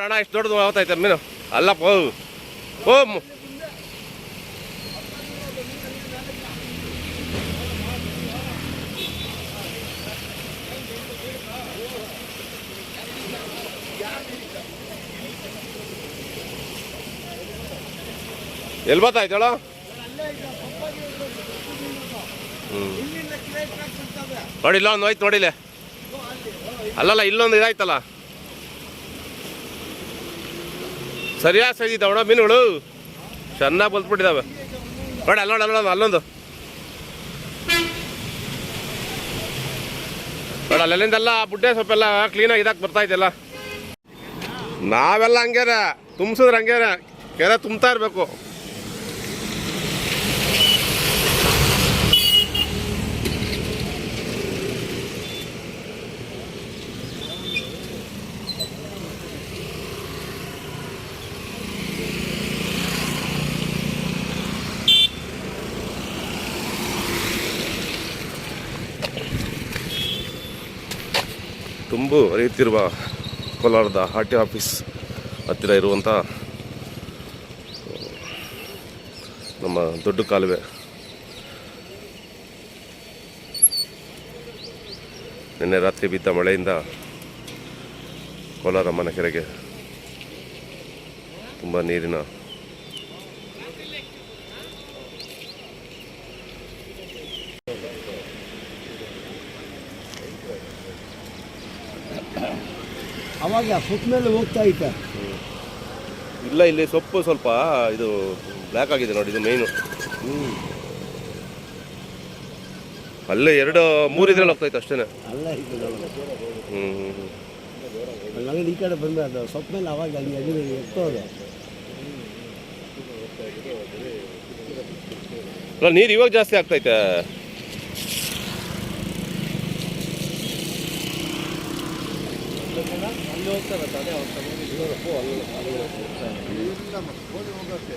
ನೋಡೋಣ ಇಷ್ಟು ದೊಡ್ಡದು ಹೋಗ್ತೈತೆ ಮೀನು. ಅಲ್ಲಪ್ಪ, ಓ. ಎಲ್ಲಿ ಬತ್ತಾಯ್ತಳ ಹ್ಞೂ ನೋಡಿಲ್ಲ ಇಲ್ಲೊಂದು ಹೋಯ್ತು ನೋಡಿಲೆ ಅಲ್ಲಲ್ಲ, ಇಲ್ಲೊಂದು ಇದಾಯ್ತಲ್ಲ. ಸರಿಯಾದ ಸೈಜ್ ಇದ್ದಾವೆ ನೋಡ ಮೀನುಗಳು. ಚೆನ್ನಾಗಿ ಬಲ್ತ್ಬಿಟ್ಟಿದ್ದಾವೆ ನೋಡಿ ಅಲ್ಲೋಣ ಅಲ್ಲೊಂದು ಅಲ್ಲೊಂದು. ನೋಡಿ, ಅಲ್ಲೆಲ್ಲಿಂದೆಲ್ಲ ಬುಡ್ಡೆ ಸೊಪ್ಪೆಲ್ಲ ಕ್ಲೀನಾಗಿ ಇದಕ್ಕೆ ಬರ್ತಾ ಇದೆಯಲ್ಲ. ನಾವೆಲ್ಲ ಹಂಗೇರ ತುಂಬಿಸಿದ್ರೆ ಹಂಗೇರ ಕೆರೆ ತುಂಬ್ತಾ ಇರಬೇಕು. ತುಂಬು ಹರಿಯುತ್ತಿರುವ ಕೋಲಾರದ ಆರ್ ಟಿ ಆಫೀಸ್ ಹತ್ತಿರ ಇರುವಂಥ ನಮ್ಮ ದೊಡ್ಡ ಕಾಲುವೆ. ನಿನ್ನೆ ರಾತ್ರಿ ಬಿದ್ದ ಮಳೆಯಿಂದ ಕೋಲಾರಮ್ಮನ ಕೆರೆಗೆ ತುಂಬ ನೀರಿನ ಅವಾಗ ಸೊಪ್ಪು ಮೇಲೆ ಹೋಗ್ತಾ ಐತೆ ಇಲ್ಲ ಇಲ್ಲಿ ಸೊಪ್ಪು ಸ್ವಲ್ಪ ಇದು ಬ್ಲ್ಯಾಕ್ ಆಗಿದೆ ನೋಡಿ ಇದು ಮೇಯ್ನು ಅಲ್ಲೇ ಎರಡು ಮೂರು ಇದ್ರಲ್ಲಿ ಹೋಗ್ತೈತೆ ಅಷ್ಟೇ ಅಲ್ಲ ಇದು ಹ್ಞೂ ನನಗೆ ಈ ಕಡೆ ಬಂದ್ರೆ ಅದು ಸೊಪ್ಪು ಮೇಲೆ ಅವಾಗ ಅಲ್ಲಿ ಅಲ್ಲಿ ಎತ್ತೋದು. ಅಲ್ಲ ನೀರು ಇವಾಗ ಜಾಸ್ತಿ ಆಗ್ತೈತೆ ಅಲ್ಲಿ ಹೋಗ್ತಾರೆ ತಾನೇ ಅವ್ರ ತಗೊಂಡು ಇಲ್ಲರಪ್ಪು ಅಲ್ಲಿ ಅಲ್ಲಿ ಹೋಗ್ತಾರೆ ಇಲ್ಲಿಂದ ಮತ್ತೆ ಹೋಗಿ ಹೋಗೋಕ್ಕೆ